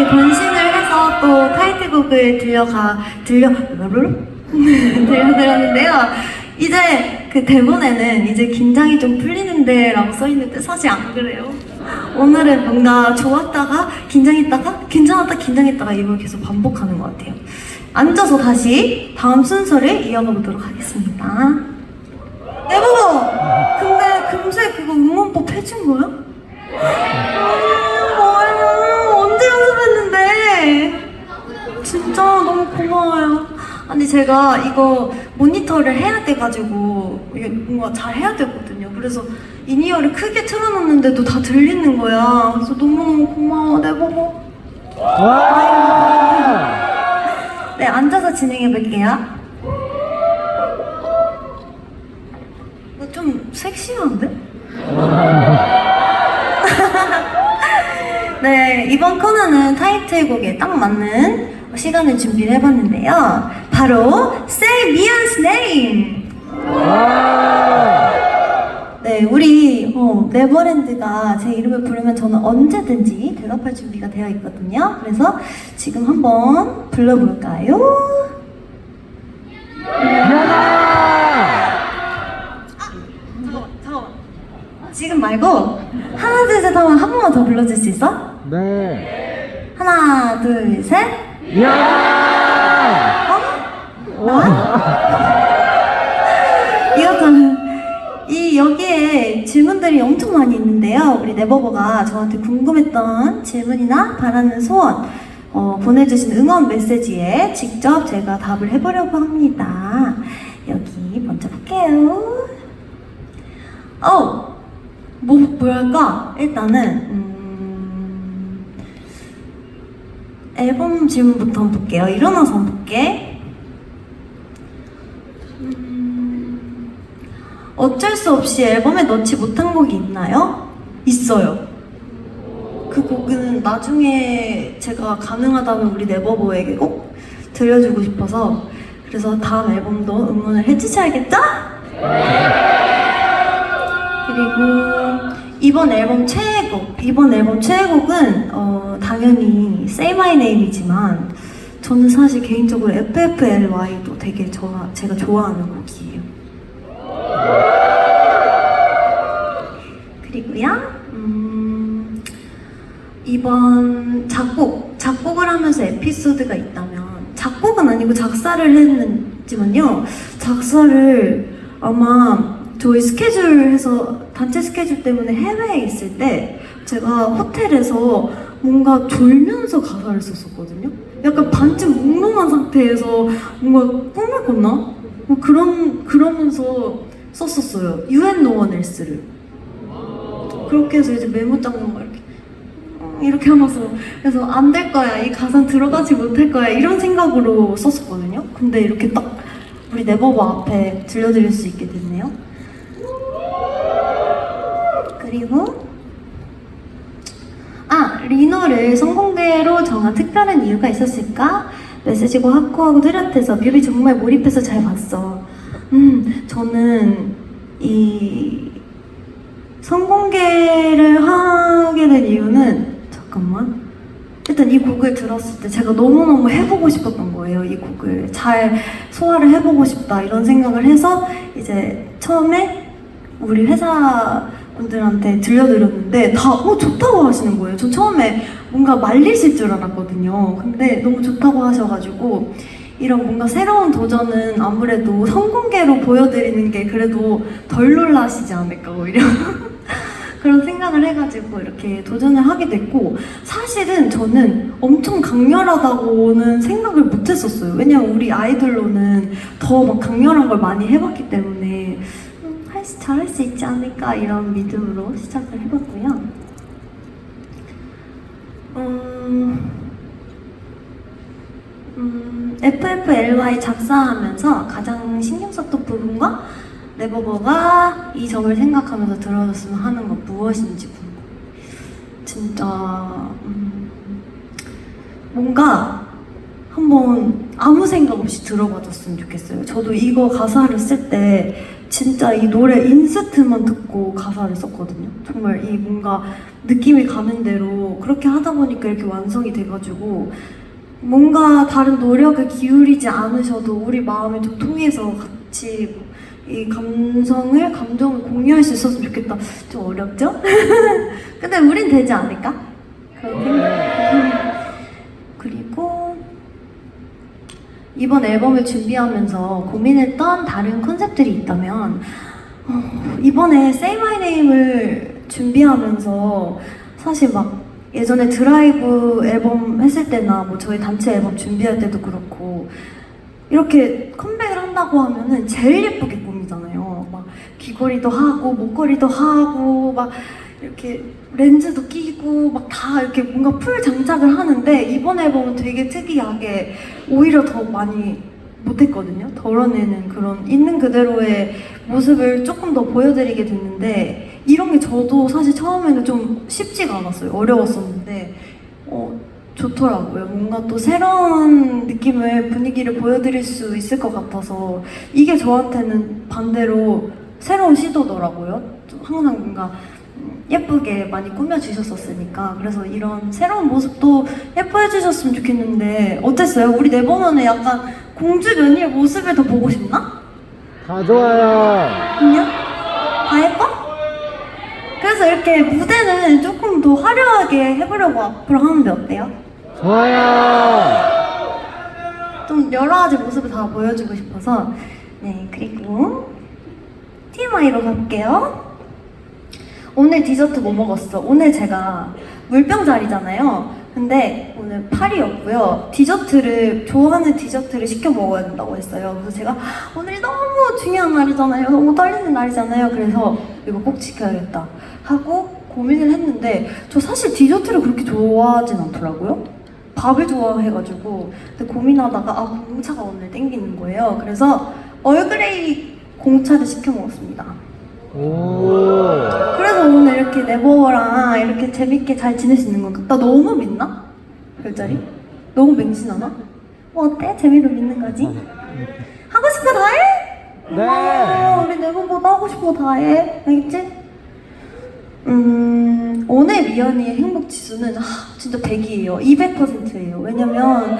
이렇게 변신을 해서 또 타이틀곡을 들려가 들려 들려드렸는데요. 이제 그 대본에는 이제 긴장이 좀 풀리는데라고 써 있는데 사실 안 그래요. 오늘은 뭔가 좋았다가 긴장했다가 괜찮았다 긴장했다가 이걸 계속 반복하는 것 같아요. 앉아서 다시 다음 순서를 이어가 보도록 하겠습니다. 여보, 근데 금세 그거 응원법 해준 거야? 진짜 너무 고마워요. 아니 제가 이거 모니터를 해야 돼가지고 이게 뭔가 잘 해야 되거든요. 그래서 인이어를 크게 틀어놨는데도 다 들리는 거야. 그래서 너무너무 고마워. 내 보고. 와! 네, 앉아서 진행해 볼게요. 어, 좀 섹시한데? 네, 이번 코너는 타이틀곡에 딱 맞는 시간을 준비를 해봤는데요. 바로 Say Mia's Name! 와! 네, 우리 어, 네버랜드가 제 이름을 부르면 저는 언제든지 대답할 준비가 되어 있거든요. 그래서 지금 한번 불러볼까요? 미안아! 잠깐만, 잠깐만. 지금 말고 하나, 둘, 셋 하면 한 번만 더 불러줄 수 있어? 네. 하나, 둘, 셋. 미안아! 어? 이것도 이 여기에 질문들이 엄청 많이 있는데요. 우리 네버버가 저한테 궁금했던 질문이나 바라는 소원 어, 보내주신 응원 메시지에 직접 제가 답을 해보려고 합니다. 여기 먼저 볼게요. 어, 뭐 뭐랄까 일단은 음, 앨범 질문부터 한번 볼게요. 일어나서 한번 볼게. 음, 어쩔 수 없이 앨범에 넣지 못한 곡이 있나요? 있어요. 그 곡은 나중에 제가 가능하다면 우리 네버버에게 꼭 들려주고 싶어서 그래서 다음 앨범도 응원을 해주셔야겠죠? 그리고 이번 앨범 최애 곡 이번 앨범 최애곡은 어, 당연히 Say My Name이지만 저는 사실 개인적으로 FFLY도 되게 저, 제가 좋아하는 곡이에요. 그리고요, 음, 이번 작곡, 작곡을 하면서 에피소드가 있다면 작곡은 아니고 작사를 했지만요. 작사를 아마 저희 스케줄에서 단체 스케줄 때문에 해외에 있을 때 제가 호텔에서 뭔가 졸면서 가사를 썼었거든요. 약간 반쯤 몽롱한 상태에서 뭔가 꿈을 꿨나? 뭐 그런 그러면서 썼었어요. 유엔 노원 엘스를. 그렇게 해서 이제 메모장만 막 이렇게 어, 이렇게 하면서 그래서 안 될 거야 이 가사 들어가지 못할 거야 이런 생각으로 썼었거든요. 근데 이렇게 딱 우리 네버버 앞에 들려드릴 수 있게 됐네요. 그리고 아 리노를 성공대로 정한 특별한 이유가 있었을까? 메시지고 하코하고 뚜렷해서 뮤비 정말 몰입해서 잘 봤어. 음 저는 이 성공개를 하게 된 이유는 잠깐만 일단 이 곡을 들었을 때 제가 너무너무 해보고 싶었던 거예요 이 곡을 잘 소화를 해보고 싶다 이런 생각을 해서 이제 처음에 우리 회사 분들한테 들려드렸는데 다 어 좋다고 하시는 거예요. 전 처음에 뭔가 말리실 줄 알았거든요. 근데 너무 좋다고 하셔가지고 이런 뭔가 새로운 도전은 아무래도 성공개로 보여드리는 게 그래도 덜 놀라시지 않을까 오히려. 그런 생각을 해가지고 이렇게 도전을 하게 됐고 사실은 저는 엄청 강렬하다고는 생각을 못했었어요. 왜냐면 우리 아이돌로는 더 막 강렬한 걸 많이 해봤기 때문에 잘할 수 있지 않을까 이런 믿음으로 시작을 해봤고요 음, 음, FFLY 작사하면서 가장 신경 썼던 부분과 네버버가 이 점을 생각하면서 들어줬으면 하는 것 무엇인지 궁금해. 진짜 음, 뭔가 한번 아무 생각 없이 들어봐줬으면 좋겠어요. 저도 이거 가사를 쓸때 진짜 이 노래 인스트만 듣고 가사를 썼거든요. 정말 이 뭔가 느낌이 가는 대로 그렇게 하다 보니까 이렇게 완성이 돼가지고 뭔가 다른 노력을 기울이지 않으셔도 우리 마음이 좀 통해서 같이 이 감성을, 감정을 공유할 수 있었으면 좋겠다. 좀 어렵죠? 근데 우린 되지 않을까? 그런. 그리고 이번 앨범을 준비하면서 고민했던 다른 컨셉들이 있다면 어, 이번에 Say My Name을 준비하면서 사실 막 예전에 드라이브 앨범 했을 때나 뭐 저희 단체 앨범 준비할 때도 그렇고 이렇게 컴백을 한다고 하면은 제일 예쁘게 꾸미잖아요. 막 귀걸이도 하고 목걸이도 하고 막 이렇게 렌즈도 끼고 막 다 이렇게 뭔가 풀 장착을 하는데 이번 앨범은 되게 특이하게 오히려 더 많이 못했거든요. 덜어내는 그런 있는 그대로의 모습을 조금 더 보여드리게 됐는데 이런 게 저도 사실 처음에는 좀 쉽지가 않았어요. 어려웠었는데 어, 좋더라고요. 뭔가 또 새로운 느낌을 분위기를 보여드릴 수 있을 것 같아서 이게 저한테는 반대로 새로운 시도더라고요. 좀 항상 뭔가 음, 예쁘게 많이 꾸며주셨었으니까 그래서 이런 새로운 모습도 예뻐해 주셨으면 좋겠는데 어땠어요? 우리 내보면은 약간 공주 며느리의 모습을 더 보고 싶나? 다 좋아요. 아니요? 다 예뻐? 그래서 이렇게 무대는 조금 더 화려하게 해보려고 앞으로 하는데 어때요? 좋아요. 좀 여러 가지 모습을 다 보여주고 싶어서 네 그리고 TMI로 갈게요 오늘 디저트 뭐 먹었어? 오늘 제가 물병 자리잖아요. 근데 오늘 파리였고요. 디저트를 좋아하는 디저트를 시켜 먹어야 된다고 했어요. 그래서 제가 오늘이 너무 중요한 날이잖아요. 너무 떨리는 날이잖아요. 그래서 이거 꼭 지켜야겠다 하고 고민을 했는데 저 사실 디저트를 그렇게 좋아하진 않더라고요. 밥을 좋아해가지고. 근데 고민하다가 아 공차가 오늘 땡기는 거예요. 그래서 얼그레이 공차를 시켜 먹었습니다. 오. 그래서 오늘 이렇게 네버랑 이렇게 재밌게 잘 지낼 수 있는 건가? 나 너무 믿나? 별자리? 너무 맹신하나? 뭐 어때? 재미로 믿는 거지? 하고 싶어 다 해? 네. 고마워. 우리 네버보다 하고 싶어 다 해. 알겠지? 음, 오늘 미연이의 행복 지수는 아, 진짜 100이에요. 200%예요. 왜냐면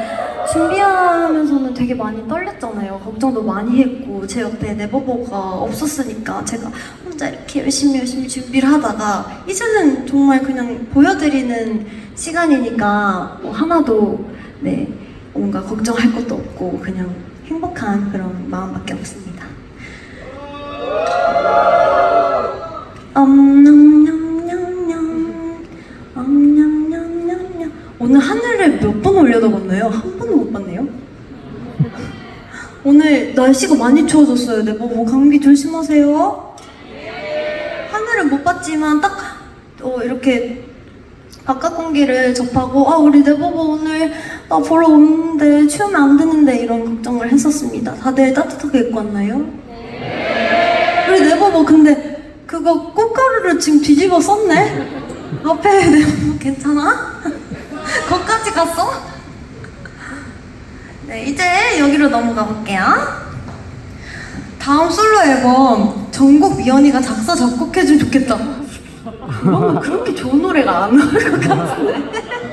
준비하면서는 되게 많이 떨렸잖아요. 걱정도 많이 했고 제 옆에 네버버가 없었으니까 제가 혼자 이렇게 열심히 열심히 준비를 하다가 이제는 정말 그냥 보여드리는 시간이니까 뭐 하나도 네 뭔가 걱정할 것도 없고 그냥 행복한 그런 마음밖에 없습니다. 엄냠냠냠냠 엄냠냠냠냠 오늘 하늘을 몇 번 올려다봤나요? 한 번도 못 봤네요. 오늘 날씨가 많이 추워졌어요. 네, 뭐, 뭐 감기 조심하세요. 하늘은 못 봤지만 딱 어, 이렇게 바깥 공기를 접하고 아 우리 네버버 오늘 나 보러 오는데 추우면 안 되는데 이런 걱정을 했었습니다. 다들 따뜻하게 입고 왔나요? 우리 네버버 근데 그거 꽃가루를 지금 뒤집어 썼네? 앞에 네버버 괜찮아? 거기까지 갔어? 네 이제 여기로 넘어가 볼게요. 다음 솔로 앨범 전곡 미연이가 작사 작곡해주면 좋겠다. 그러면 그렇게 좋은 노래가 안 나올 것 같은데.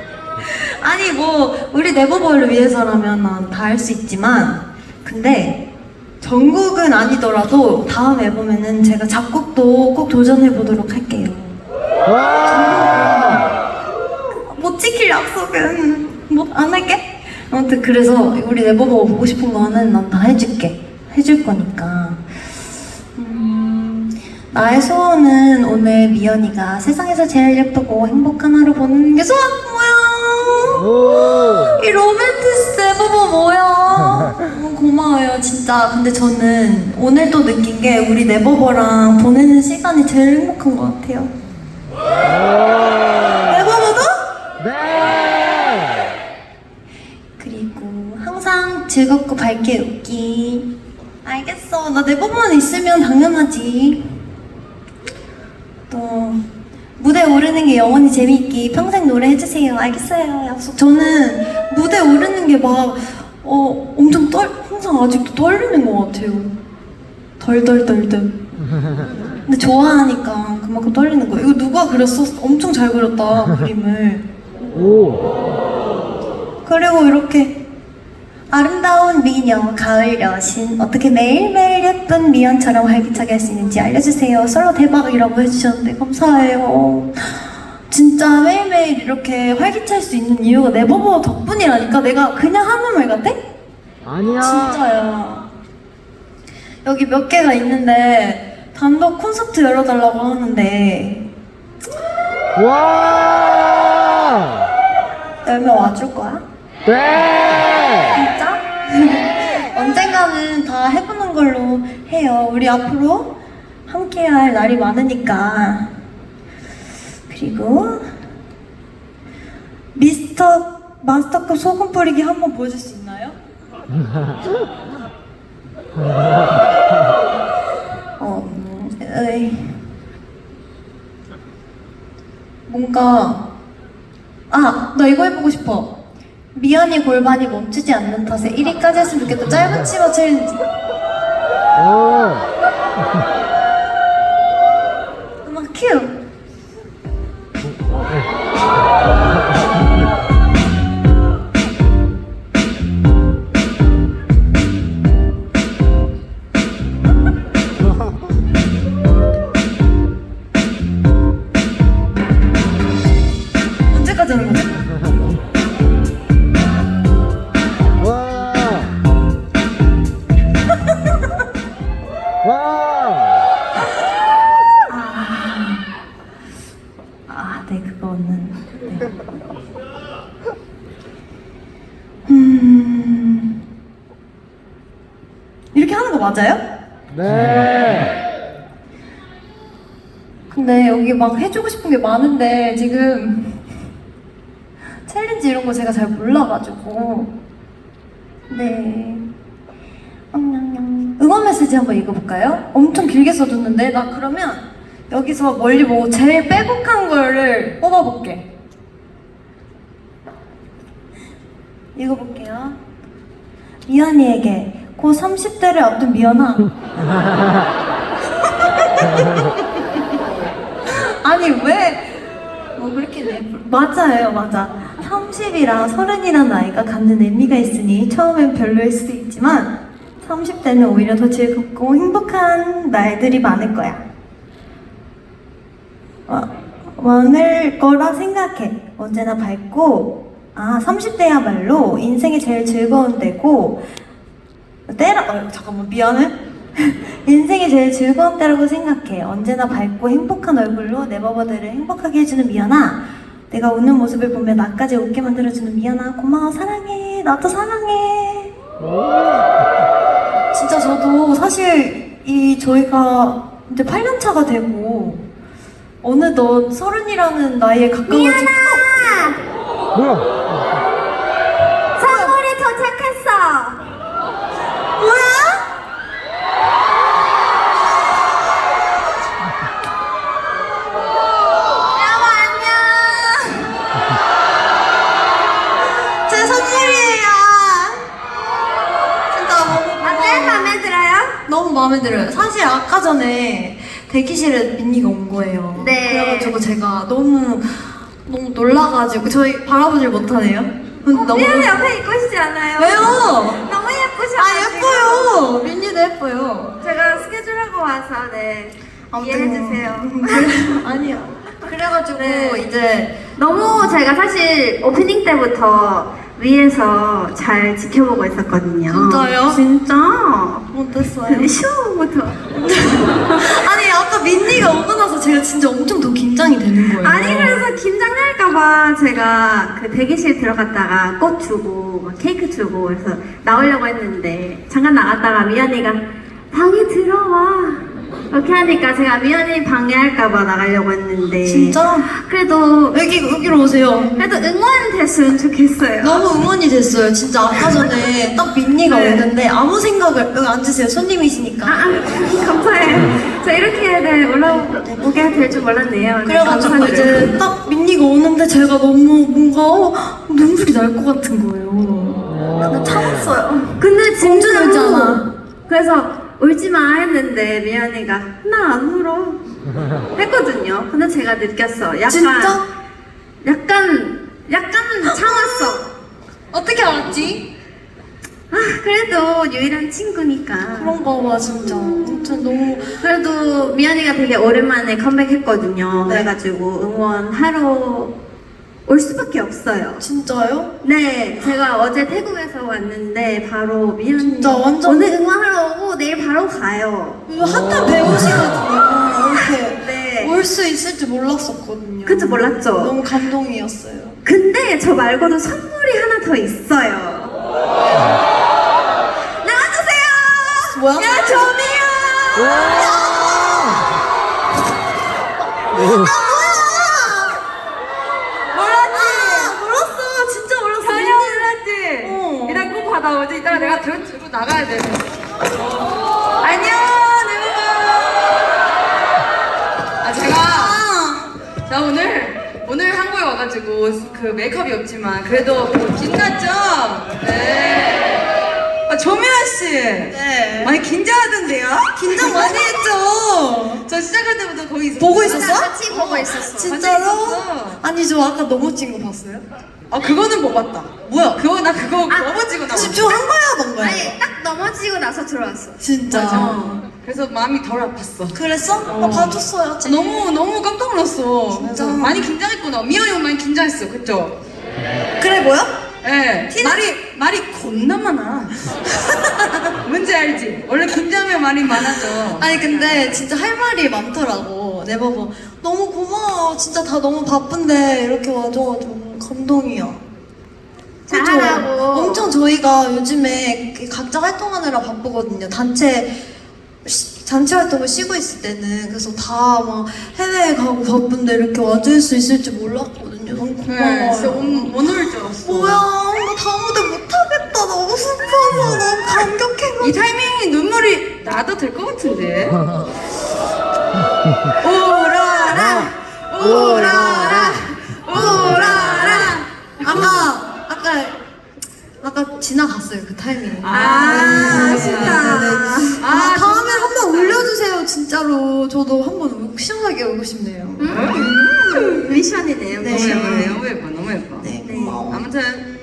아니 뭐 우리 네버버를 위해서라면 난다할 수 있지만 근데 전곡은 아니더라도 다음 앨범에는 제가 작곡도 꼭 도전해 보도록 할게요. 와! 못 지킬 약속은 못 안 할게. 아무튼 그래서 우리 네버버 보고 싶은 거는 난 다 해줄게. 해줄 거니까. 음, 나의 소원은 오늘 미연이가 세상에서 제일 예쁘고 행복한 하루 보는 게 소원 뭐야? 오! 이 로맨티스 네버버 뭐야? 너무 고마워요 진짜. 근데 저는 오늘 또 느낀 게 우리 네버버랑 보내는 시간이 제일 행복한 것 같아요. 와! 네버버도? 네! 그리고 항상 즐겁고 밝게 웃기. 알겠어. 나 내 법만 있으면 당연하지. 또 무대 오르는 게 영원히 재미있기. 평생 노래 해주세요. 알겠어요. 약속. 저는 무대 오르는 게 막 어, 엄청 떨 항상 아직도 떨리는 것 같아요. 덜덜덜덜. 근데 좋아하니까 그만큼 떨리는 거예요. 이거 누가 그렸어? 엄청 잘 그렸다 그림을. 오! 그리고 이렇게 아름다운 미녀, 가을 여신 어떻게 매일매일 예쁜 미연처럼 활기차게 할 수 있는지 알려주세요. 솔로 대박이라고 해주셨는데 감사해요. 진짜 매일매일 이렇게 활기차할 수 있는 이유가 네버버 덕분이라니까 내가 그냥 하는 말 같아? 아니야! 진짜야. 여기 몇 개가 있는데 단독 콘서트 열어달라고 하는데 와! 열면 와줄 거야? 네! 진짜? 언젠가는 다 해보는 걸로 해요. 우리 앞으로 함께할 날이 많으니까. 그리고 미스터 마스터급 소금 뿌리기 한번 보여줄 수 있나요? 어, 음, 에이. 뭔가 아, 나 이거 해보고 싶어. 미연이 골반이 멈추지 않는 탓에 1위까지 했으면 좋겠다. 짧은 치마 챌린지. 오! 음악 큐. 거 맞아요? 네! 근데 여기 막 해주고 싶은 게 많은데 지금 챌린지 이런 거 제가 잘 몰라가지고 네 음, 응원 메시지 한번 읽어볼까요? 엄청 길게 써줬는데 나 그러면 여기서 멀리 보고 제일 빼곡한 거를 뽑아볼게 읽어볼게요 미연이에게 곧 30대를 앞둔 미연아 아니 왜? 뭐 그렇게 내 맞아요 맞아 30이랑 30이란 나이가 갖는 의미가 있으니 처음엔 별로일 수도 있지만 30대는 오히려 더 즐겁고 행복한 날들이 많을 거야. 어, 많을 거라 생각해. 언제나 밝고, 아, 30대야말로 인생이 제일 즐거운 때고, 때라, 어, 잠깐만, 미안해. 인생이 제일 즐거운 때라고 생각해. 언제나 밝고 행복한 얼굴로 네버버들을 행복하게 해주는 미연아. 내가 웃는 모습을 보며 나까지 웃게 만들어주는 미연아. 고마워, 사랑해. 나도 사랑해. 진짜 저도 사실 이 저희가 이제 8년 차가 되고 어느덧 서른이라는 나이에 가까워지고 뭐야? 마음에 들어요. 사실 아까 전에 대기실에 민니가 온 거예요. 네. 그래가지고 제가 너무 너무 놀라가지고 저희 바라보질 못하네요. 너무 미연이 옆에 있고 싶지 않아요? 왜요? 너무 예쁘셔. 아 예뻐요. 민니도 예뻐요. 제가 스케줄 하고 와서 네 이해해주세요. 아니요. 그래가지고 네. 이제 너무 제가 사실 오프닝 때부터 위에서 잘 지켜보고 있었거든요. 진짜요? 진짜. 못했어요. 쇼부터. 아니 아까 민니가 오고 나서 제가 진짜 엄청 더 긴장이 되는 거예요. 아니 그래서 긴장할까봐 제가 그 대기실 들어갔다가 꽃 주고 막 케이크 주고 그래서 나오려고 했는데 잠깐 나갔다가 미연이가 방에 들어와 이렇게 하니까 제가 미연이 방해할까봐 나가려고 했는데 진짜? 그래도 여기 여기로 오세요. 그래도 응원 됐으면 좋겠어요. 너무 응원이 됐어요. 진짜 아까 전에 딱 민니가 네. 오는데 아무 생각을 여기 앉으세요. 손님이시니까. 아, 아 감사해요. 저 이렇게 네, 올라오게 될 줄 몰랐네요. 네, 그래가지고 감사드려요. 이제 딱 민니가 오는데 제가 너무 뭔가 어, 눈물이 날 것 같은 거예요. 근데 참았어요. 근데 공주 진짜로 울잖아. 그래서 울지 마 했는데 미연이가 나 안 울어 했거든요. 근데 제가 느꼈어. 약간 진짜? 약간 약간 참았어. 어떻게 알았지? 아 그래도 유일한 친구니까. 그런가 봐 진짜. 아무튼 너무 그래도 미연이가 되게 오랜만에 컴백했거든요. 네. 그래가지고 응원하러 올 수밖에 없어요. 진짜요? 네, 제가 어제 태국에서 왔는데 바로 미연 진짜 완전- 오늘 응원하러 오고 내일 바로 가요. 이거 핫한 배우시거든요. 이렇게 네. 올 수 있을 줄 몰랐었거든요. 그쵸, 몰랐죠? 너무 감동이었어요. 근데 저 말고도 선물이 하나 더 있어요. 나와주세요. 뭐야? 야 조미야. 몰 받아 오지. 이따가 내가 들, 들고 나가야 돼. 안녕, 여러분. 아 제가 아, 자 오늘 오늘 한국에 와가지고 그 메이크업이 없지만 그래도 빛났죠? 네. 아 조미아 씨. 네. 많이 긴장하던데요? 긴장 많이 했죠. 저 시작할 때부터 거기 있었어. 보고 있었어? 같이 보고 있었어. 진짜로? 아니 저 아까 넘어진 거 봤어요? 아 그거는 못 봤다. 뭐야? 그거 나 그거 아, 넘어지고 나왔어. 집중한 거야, 만 거야? 아니, 딱 넘어지고 나서 들어왔어. 진짜. 맞아. 그래서 마음이 덜 아팠어. 그랬어? 나 봐줬어요. 쟤. 너무 너무 깜짝 놀랐어. 진짜? 그래서 많이 긴장했구나. 미연이 형 많이 긴장했어, 그쵸? 그래 보여? 예. 티나- 말이 말이 겁나 많아. 뭔지 알지? 원래 긴장하면 말이 많아져. 아니 근데 진짜 할 말이 많더라고. 네버버 너무 고마워. 진짜 다 너무 바쁜데 이렇게 와줘가지고 감동이야. 그쵸? 잘하라고. 엄청 저희가 요즘에 각자 활동하느라 바쁘거든요. 단체 시- 단체 활동을 쉬고 있을 때는 그래서 다 막 해외에 가고 바쁜데 이렇게 와줄 수 있을 줄 몰랐거든요. 너무 고마워요. 네, 진짜 못올줄 알았어. 뭐야, 나 다음 무대 못하겠다. 너무 슬퍼서 너무 감격해가지고. 이 타이밍에 눈물이 나도 될 것 같은데. 울어라, 울어라, 울어라. 아까 아까 아까 지나갔어요 그 타이밍. 아, 아쉽다. 아, 아, 다음에 한번 올려주세요 진짜로. 저도 한번 시원하게 오고 싶네요. 음, 미션이네요. 네. 너무 미션. 예쁘네. 너무 예뻐. 너무 예뻐. 네, 고마워. 아무튼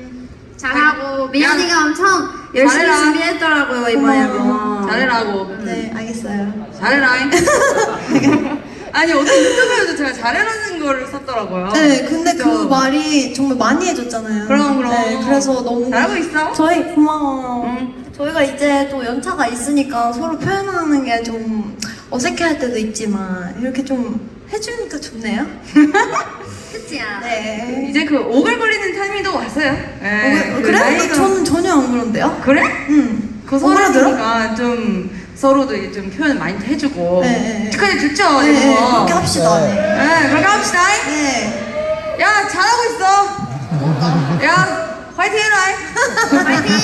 잘하고 미연이가 엄청 열심히 잘해라. 준비했더라고요 이번에도. 잘해라고. 네, 알겠어요. 잘해라잉. 아니 어떤 인터뷰에도 제가 잘해라는 거를 썼더라고요. 네, 근데 그 그죠? 말이 정말 많이 해줬잖아요. 그럼, 그럼. 네, 그래서 너무 잘하고 있어. 저희 고마워. 응. 저희가 이제 또 연차가 있으니까 서로 표현하는 게 좀 어색해할 때도 있지만 이렇게 좀 해주니까 좋네요. 그치야. 네. 이제 그 오글거리는 타이밍도 왔어요. 네, 어, 그 그래? 나이가- 저는 전혀 안 그런데요. 그래? 응. 그 오그라들어? 서로니까 좀 서로도 이제 좀 표현 많이 해주고 네, 네, 네. 축하해 좋죠 네, 네, 이거. 그렇게 합시다. 네. 네, 그렇게 합시다. 네. 야 잘하고 있어. 야 화이팅 해라. 파이팅!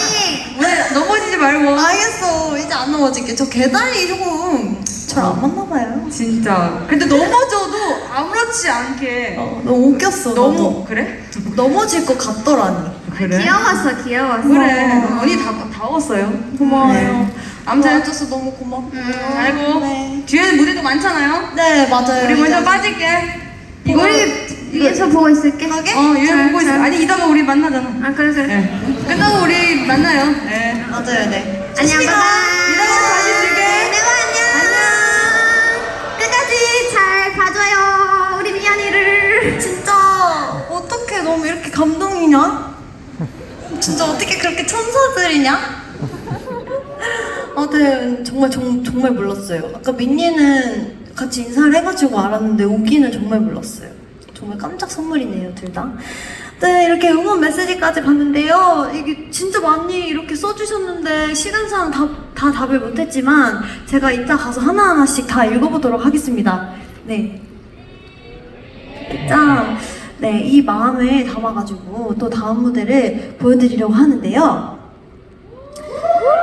오늘 넘어지지 말고. 알겠어. 이제 안 넘어질게. 저 계단이 조금 잘 안 맞나 봐요. 진짜. 근데 넘어져도 아무렇지 않게 어, 너무 웃겼어. 너무 나도. 그래? 넘어질 것 같더라니. 그래? 귀여웠어 귀여웠어. 그래. 어. 언니 다 다웠어요. 고마워요. 네. 아무튼 도와줘서 너무 고맙고. 잘고 네. 뒤에는 무대도 많잖아요. 네, 맞아요. 우리 먼저 빠질게. 이거 우리 위에서 보고 있을게. 가게? 어, 얘 잘, 보고 있어. 잘. 아니 이따가 우리 만나잖아. 아 그래 그래. 네. 끝나고 우리 만나요. 네. 맞아요, 네. 안녕 조심히 가. 바이. 이따가 다시 줄게. 내가 안녕. 끝까지 잘 봐줘요 우리 미연이를. 진짜 어떻게 너무 이렇게 감동이냐? 진짜 어떻게 그렇게 천사들이냐? 아무튼 정말 정, 정말 몰랐어요. 아까 민니는 같이 인사를 해가지고 알았는데 오기는 정말 몰랐어요. 정말 깜짝 선물이네요, 둘 다. 네, 이렇게 응원 메시지까지 봤는데요. 이게 진짜 많이 이렇게 써주셨는데 시간상 다, 다 답을 못했지만 제가 이따 가서 하나하나씩 다 읽어보도록 하겠습니다. 네. 짱! 네, 이 마음을 담아가지고 또 다음 무대를 보여드리려고 하는데요.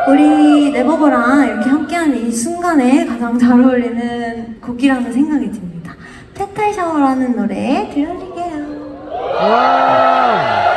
우리 네버버랑 이렇게 함께하는 이 순간에 가장 잘 어울리는 곡이라는 생각이 듭니다. 페탈 샤워라는 노래 들려드릴게요. 와.